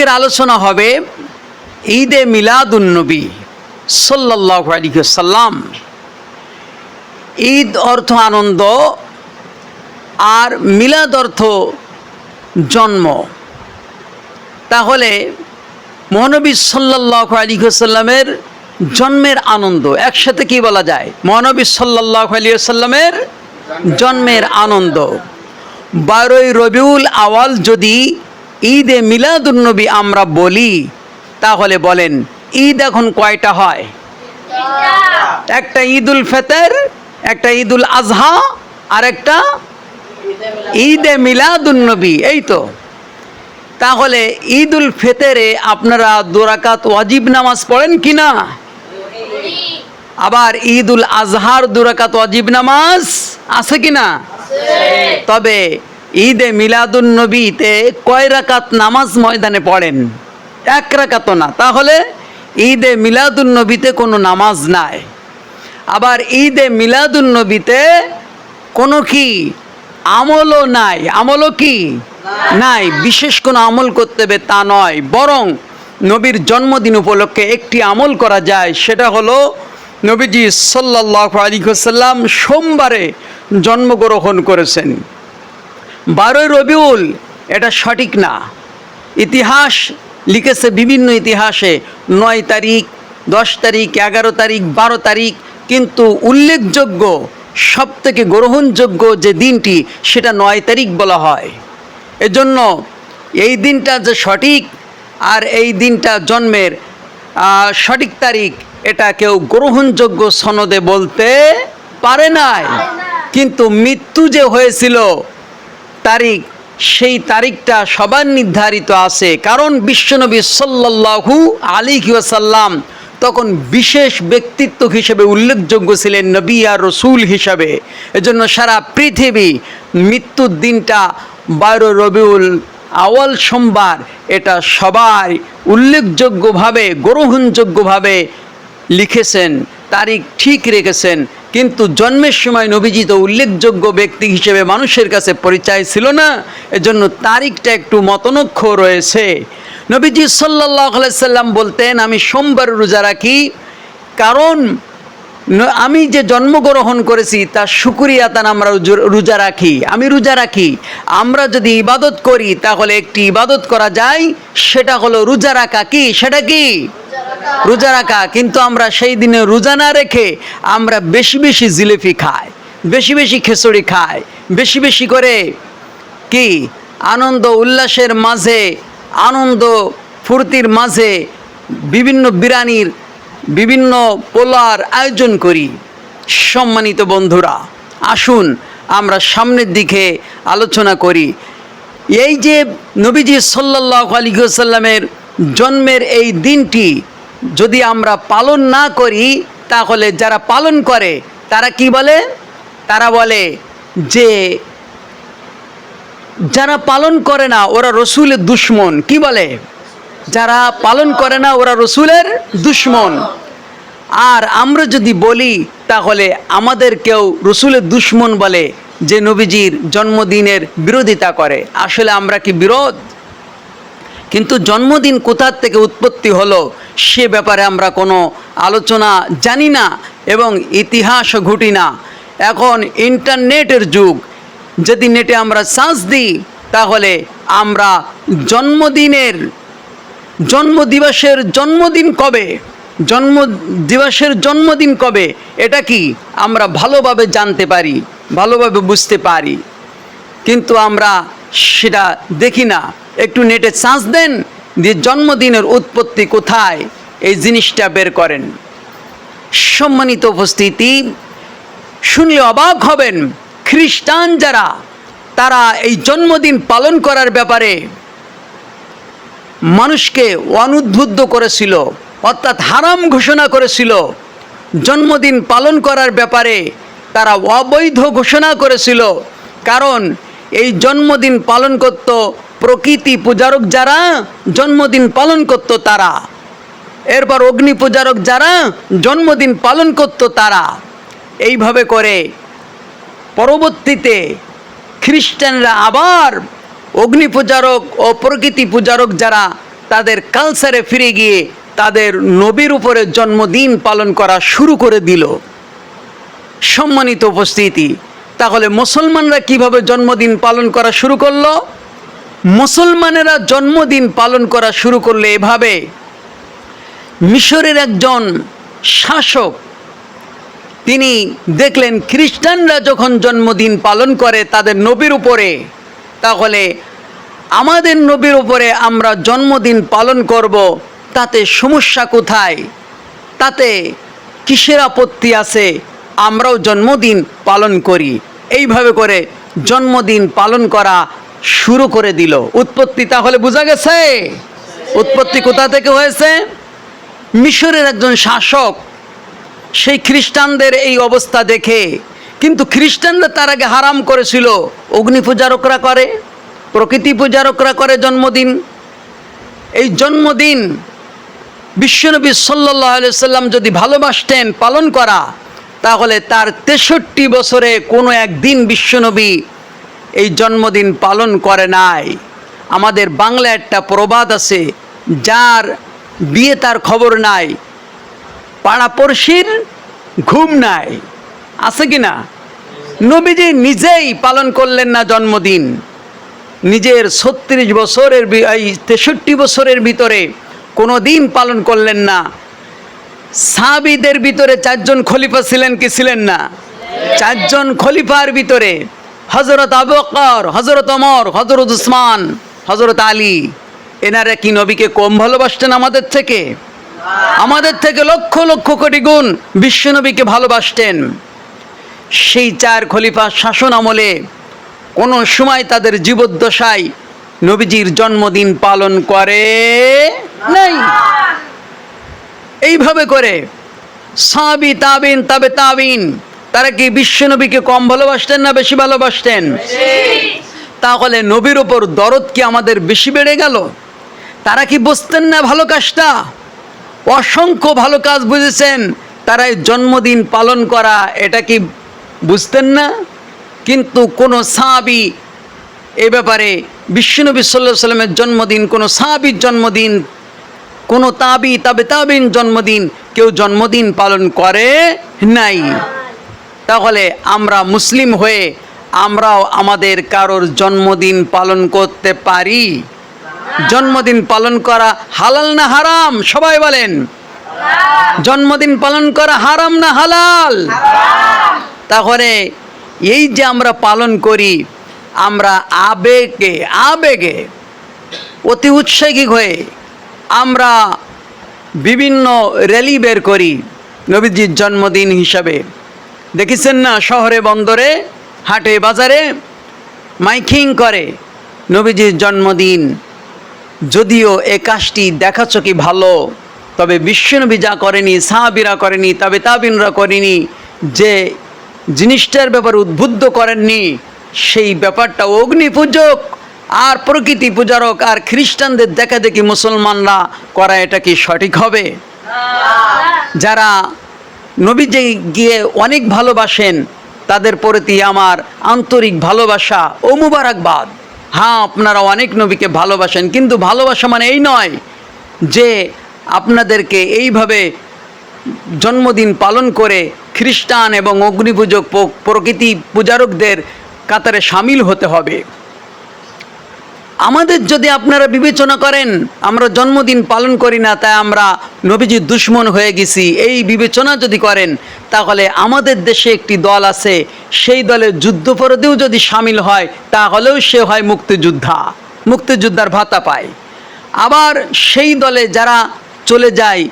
আজকের আলোচনা হবে ঈদে মিলাদুন্নবী সাল্লাহ আলিহাল্লাম ঈদ অর্থ আনন্দ আর মিলাদ অর্থ জন্ম। তাহলে মহানবী সাল্লাহ আলিহাল্লামের জন্মের আনন্দ, একসাথে কি বলা যায়? মহানবী সাল্লাহ আলিয়াল্লামের জন্মের আনন্দ। বারোই রবিউল আওয়াল যদি ঈদে মিলাদুন্নবী আমরা বলি তাহলে বলেন ঈদ এখন কয়টা হয়? একটা ঈদুল ফেতর একটা ঈদুল আজহা আর একটা ঈদে মিলাদুন্নবী এই তো। তাহলে ঈদুল ফেতরে আপনারা দোরাকাত ওয়াজিব নামাজ পড়েন কি না? আবার ঈদুল আজহার দুরাকাত ওয়াজিব নামাজ আছে কি না? তবে ঈদে মিলাদুন নবীতে কয় রাকাত নামাজ ময়দানে পড়েন? এক রাকাতও না। তাহলে ঈদে মিলাদুন নবীতে কোনো নামাজ নাই। আবার ঈদে মিলাদুন নবীতে কোনো কি আমলও নাই। আমলও কি? নাই। বিশেষ কোনো আমল করতে হবে তা নয়। বরং নবীর জন্মদিন উপলক্ষে একটি আমল করা যায়। সেটা হলো নবীজি সাল্লাহ আলিহাসাল্লাম সোমবারে জন্মগ্রহণ করেছেন। বারোই রবিউল এটা সঠিক না। ইতিহাস লিখেছে বিভিন্ন ইতিহাসে নয় তারিখ দশ তারিখ এগারো তারিখ বারো তারিখ কিন্তু উল্লেখযোগ্য সব থেকে গ্রহণযোগ্য যে দিনটি সেটা নয় তারিখ বলা হয়। এজন্য এই দিনটা যে সঠিক আর এই দিনটা জন্মের সঠিক তারিখ এটা কেউ গ্রহণযোগ্য সনদে বলতে পারে নাই। কিন্তু মৃত্যু যে হয়েছিল তারিখ, সেই তারিখটা সবার নির্ধারিত আছে। কারণ বিশ্বনবী সাল্লাল্লাহু আলিহি ওয়াসাল্লাম তখন বিশেষ ব্যক্তিত্ব হিসেবে উল্লেখযোগ্য ছিলেন নবী আর রসুল হিসাবে। এজন্য সারা পৃথিবী মৃত্যুর দিনটা বারো রবিউল আওয়াল সোমবার, এটা সবাই উল্লেখযোগ্যভাবে, গ্রহণযোগ্যভাবে লিখেছেন। তারিখ ঠিক রেখেছেন, কিন্তু জন্মের সময় নবীজি তো উল্লেখযোগ্য ব্যক্তি হিসেবে মানুষের কাছে পরিচয় ছিল না, এজন্য তারিখটা একটু মতনক্ষ রয়েছে। নবীজি সাল্লাহ সাল্লাম বলতেন, আমি সোমবার রোজা রাখি, কারণ আমি যে জন্মগ্রহণ করেছি, তার সুকুরিয়া তান আমরা রোজা রাখি। আমি রোজা রাখি। আমরা যদি ইবাদত করি, তাহলে একটি ইবাদত করা যায়, সেটা হলো রোজা রাখা কি? সেটা কি? রোজা রাখা। কিন্তু আমরা সেই দিনে রোজা না রেখে আমরা বেশি বেশি জিলেপি খাই, বেশি বেশি খেচড়ি খাই, বেশি বেশি করে কি? আনন্দ উল্লাসের মাঝে, আনন্দ ফুর্তির মাঝে বিভিন্ন বিরানির বিভিন্ন পোলার আয়োজন করি। সম্মানিত বন্ধুরা, আসুন আমরা সামনের দিকে আলোচনা করি। এই যে নবীজি সাল্লাহ আলিহাসাল্লামের জন্মের এই দিনটি যদি আমরা পালন না করি, তাহলে যারা পালন করে, তারা কি বলে? তারা বলে যে যারা পালন করে না, ওরা রসুলের দুশ্মন। কি বলে? যারা পালন করে না, ওরা রসুলের দুশ্মন। আর আমরা যদি বলি, তাহলে আমাদের কেউ রসুলের দুশ্মন বলে যে নবীজির জন্মদিনের বিরোধিতা করে। আসলে আমরা কি বিরোধ? কিন্তু জন্মদিন কোথার থেকে উৎপত্তি হলো, সে ব্যাপারে আমরা কোনো আলোচনা জানি না এবং ইতিহাসও ঘটি না। এখন ইন্টারনেটের যুগ। যদি নেটে আমরা সার্চ দিই, তাহলে আমরা জন্মদিনের জন্মদিবসের জন্মদিন কবে? জন্ম দিবসের জন্মদিন কবে? এটা কি আমরা ভালোভাবে জানতে পারি, ভালোভাবে বুঝতে পারি। কিন্তু আমরা সেটা দেখি না। একটু নেটে চান্স দেন যে জন্মদিনের উৎপত্তি কোথায়, এই জিনিসটা বের করেন। সম্মানিত উপস্থিতি, শুনলে অবাক হবেন, খ্রিস্টান যারা, তারা এই জন্মদিন পালন করার ব্যাপারে মানুষকে অনুদ্বুদ্ধ করেছিল, অর্থাৎ হারাম ঘোষণা করেছিল, জন্মদিন পালন করার ব্যাপারে তারা অবৈধ ঘোষণা করেছিল। কারণ এই জন্মদিন পালন করত প্রকৃতি পূজারক যারা, জন্মদিন পালন করত তারা। এরপর অগ্নি পূজারক যারা, জন্মদিন পালন করত তারা। এইভাবে করে পরবর্তীতে খ্রিস্টানরা আবার অগ্নি পূজারক ও প্রকৃতি পূজারক যারা তাদের কালচারে ফিরে গিয়ে তাদের নবীর উপরে জন্মদিন পালন করা শুরু করে দিল। সম্মানিত উপস্থিতি, তাহলে মুসলমানরা কীভাবে জন্মদিন পালন করা শুরু করল? মুসলমানেরা জন্মদিন পালন করা শুরু করলে এভাবে, মিশরের একজন শাসক, তিনি দেখলেন খ্রিস্টানরা যখন জন্মদিন পালন করে তাদের নবীর উপরে তাহলে আমাদের নবীর উপরে আমরা জন্মদিন পালন করব, তাতে সমস্যা কোথায়? তাতে কিসের আপত্তি আছে? আমরাও জন্মদিন পালন করি। এইভাবে করে জন্মদিন পালন করা শুরু করে দিল। উৎপত্তি তাহলে বোঝা গেছে? উৎপত্তি কোথা থেকে হয়েছে? মিশরের একজন শাসক, সেই খ্রিস্টানদের এই অবস্থা দেখে কিন্তু খ্রিস্টানরা তার আগে হারাম করেছিল। অগ্নি পূজারকরা করে, প্রকৃতি পূজারকরা করে জন্মদিন। এই জন্মদিন বিশ্বনবী সাল্লাহ সাল্লাম যদি ভালোবাসতেন পালন করা, তাহলে তার তেষট্টি বছরে কোনো একদিন বিশ্বনবী এই জন্মদিন পালন করে নাই। আমাদের বাংলা একটা প্রবাদ আছে, যার বিয়ে তার খবর নাই, পাড়াপড়শির ঘুম নাই। আছে কি না নবীজি নিজেই পালন করলেন না জন্মদিন। নিজের ছত্রিশ বছরের এই তেষট্টি বছরের ভিতরে কোনো দিন পালন করলেন না। সাবিদের ভিতরে চারজন খলিফা ছিলেন কি ছিলেন না? চারজন খলিফার ভিতরে হজরত আবকর হজরত অমর হজরত উসমান হজরত আলী, এনারা কি নবীকে কম ভালোবাসতেন আমাদের থেকে? আমাদের থেকে লক্ষ লক্ষ কোটি গুণ বিশ্বনবীকে ভালোবাসতেন। সেই চার খলিফা শাসন আমলে কোনো সময় তাদের জীবদ্দশায় নবীজির জন্মদিন পালন করে নাই। এইভাবে করে সাবি তাবিন, তাবে তাবিন, তারা কি বিশ্বনবীকে কম ভালোবাসতেন না বেশি ভালোবাসতেন? তাহলে নবীর ওপর দরদ কি আমাদের বেশি বেড়ে গেল? তারা কি বুঝতেন না ভালো কাজটা? অসংখ্য ভালো কাজ বুঝেছেন তারা এই জন্মদিন পালন করা, এটা কি বুঝতেন না? কিন্তু কোনো সাহাবি এ ব্যাপারে বিশ্বনবী সাল্লাহ সাল্লামের জন্মদিন, কোনো সাহাবির জন্মদিন, কোনো তাবি, তবে তাবিন জন্মদিন কেউ জন্মদিন পালন করে নাই। তাহলে আমরা মুসলিম হয়ে আমরাও আমাদের কারোর জন্মদিন পালন করতে পারি? জন্মদিন পালন করা হালাল না হারাম? সবাই বলেন। জন্মদিন পালন করা হারাম না হালাল? তাহলে এই যে আমরা পালন করি, আমরা আবেগে আবেগে, অতি উৎসাহী হয়ে আমরা বিভিন্ন র্যালি বের করি নবীজির জন্মদিন হিসাবে। দেখেছেন না? শহরে, বন্দরে, হাটে, বাজারে মাইকিং করে নবীজির জন্মদিন। যদিও এ কাজটি কি ভালো, তবে বিশ্বনবী যা করেনি, সাহাবিরা করেনি তবে তাবিনরা করেনি, যে জিনিসটার ব্যাপারে উদ্বুদ্ধ করেননি, সেই ব্যাপারটা অগ্নি পূজক আর প্রকৃতি পূজারক আর খ্রিস্টানদের দেখা দেখি মুসলমানরা করা এটা কি সঠিক হবে? যারা নবীজি গিয়ে অনেক ভালোবাসেন, তাদের প্রতি আমার আন্তরিক ভালোবাসা ও মুবারকবাদ। হ্যাঁ আপনারা অনেক নবীকে ভালোবাসেন, কিন্তু ভালোবাসা মানে এই নয় যে আপনাদেরকে এইভাবে জন্মদিন পালন করে খ্রিস্টান এবং অগ্নিপূজক প্রকৃতি পূজারকদের কাতারে সামিল হতে হবে। আমাদের যদি আপনারা বিবেচনা করেন, আমরা জন্মদিন পালন করি না, তাই আমরা নবীজির দুশ্মন হয়ে গেছি। এই বিবেচনা যদি করেন, তাহলে আমাদের দেশে একটি দল আছে, সেই দলের যুদ্ধপরাধেও যদি সামিল হয়, তাহলেও সে হয় মুক্তিযোদ্ধা। মুক্তিযোদ্ধার ভাতা পায়। আবার সেই দলে যারা চলে যায়,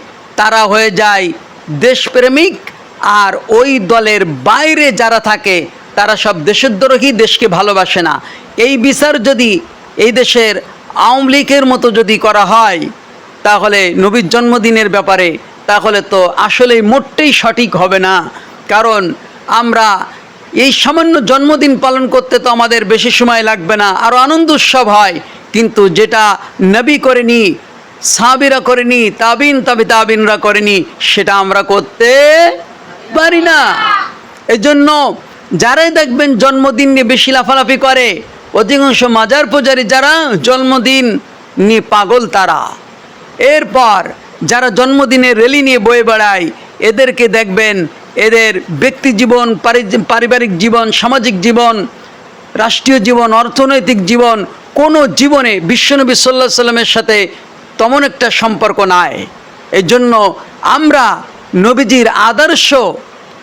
তারা হয়ে যায় দেশপ্রেমিক আর ওই দলের বাইরে যারা থাকে, তারা সব দেশদ্রোহী, দেশকে ভালোবাসে না। এই বিচার যদি এই দেশের আওয়ামী লীগের মতো যদি করা হয়, তাহলে নবীর জন্মদিনের ব্যাপারে, তাহলে তো আসলেই মোটেই সঠিক হবে না। কারণ আমরা এই সামান্য জন্মদিন পালন করতে তো আমাদের বেশি সময় লাগবে না আরও আনন্দ উৎসব হয়। কিন্তু যেটা নবী করেনি সাবিরা করেনি, তাবিন, তবে তাবিনরা করেনি, সেটা আমরা করতে পারি না। এজন্য যারাই দেখবেন জন্মদিন নিয়ে বেশি লাফালাফি করে, অধিকাংশ মাজার পূজারী যারা জন্মদিন নিয়ে পাগল তারা। এরপর যারা জন্মদিনে রেলি নিয়ে বয়ে বেড়ায়, এদেরকে দেখবেন এদের ব্যক্তি জীবন পারিবারিক জীবন, সামাজিক জীবন, রাষ্ট্রীয় জীবন, অর্থনৈতিক জীবন, কোনো জীবনে বিশ্বনবী সাল্লাহ সাল্লামের সাথে তেমন একটা সম্পর্ক নাই। এই জন্য আমরা নবীজির আদর্শ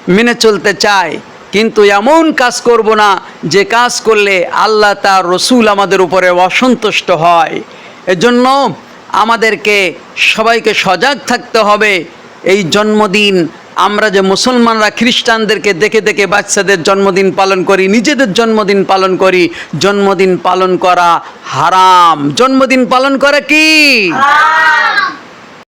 মেনে চলতে চাই কিন্তু এমন কাজ করব না যে কাজ করলে আল্লাহ তার রসুল আমাদের উপরে অসন্তুষ্ট হয়। এজন্য আমাদেরকে সবাইকে সজাগ থাকতে হবে। এই জন্মদিন আমরা যে মুসলমানরা খ্রিস্টানদেরকে দেখে দেখে বাচ্চাদের জন্মদিন পালন করি, নিজেদের জন্মদিন পালন করি, জন্মদিন পালন করা হারাম। জন্মদিন পালন করা কি?